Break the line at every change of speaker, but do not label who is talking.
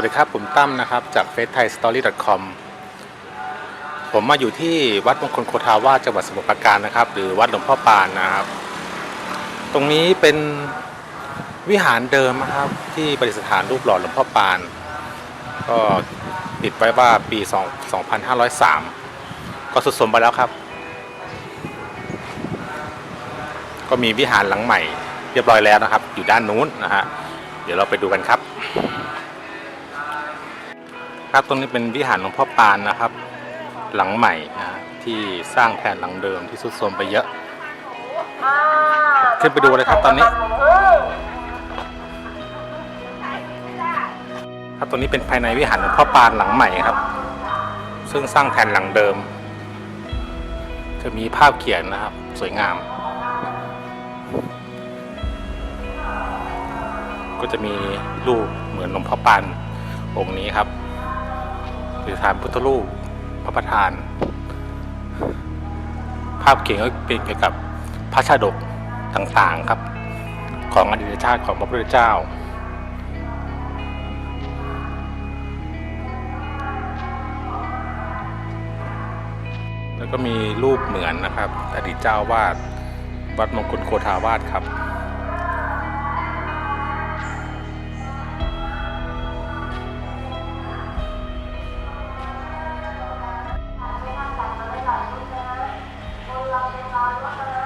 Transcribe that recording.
วัสดีครับ ผมตั้มนะครับ จาก f a c e t h a i s t o r y c o m ผมมาอยู่ที่วัดมงคลโคทาวาจังหวัดสมุทรปราการนะครับ หรือวัดหลวงพ่อปานนะครับ ตรงนี้เป็นวิหารเดิมนะครับ ที่ประดิษฐานรูปหล่อหลวงพ่อปาน ก็ติดไว้ว่าปี2 2503 ก็สุดสมไปแล้วครับ ก็มีวิหารหลังใหม่ เรียบร้อยแล้วนะครับ อยู่ด้านนู้นนะฮะเดี๋ยวเราไปดูกันครับ ครับตรงนี้เป็นวิหารหลวงพ่อปานนะครับ หลังใหม่นะที่สร้างแทนหลังเดิมที่สุดโทรมไปเยอะ ขึ้นไปดูเลยครับตอนนี้ครับตรงนี้เป็นภายในวิหารหลวงพ่อปานหลังใหม่ครับ ซึ่งสร้างแทนหลังเดิมจะมีภาพเขียนนะครับ สวยงาม ก็จะมีรูปเหมือนหลวงพ่อปานองค์นี้ครับ คือฐานพุทธรูปพระประธาน ภาพเขียนก็เป็นเกี่ยวกับพระชาดกต่างๆครับ ของอดีตชาติของพระพุทธเจ้า แล้วก็มีรูปเหมือนนะครับ อดีตเจ้าวาดวัดมงคลโคทาวาสครับ Thank you.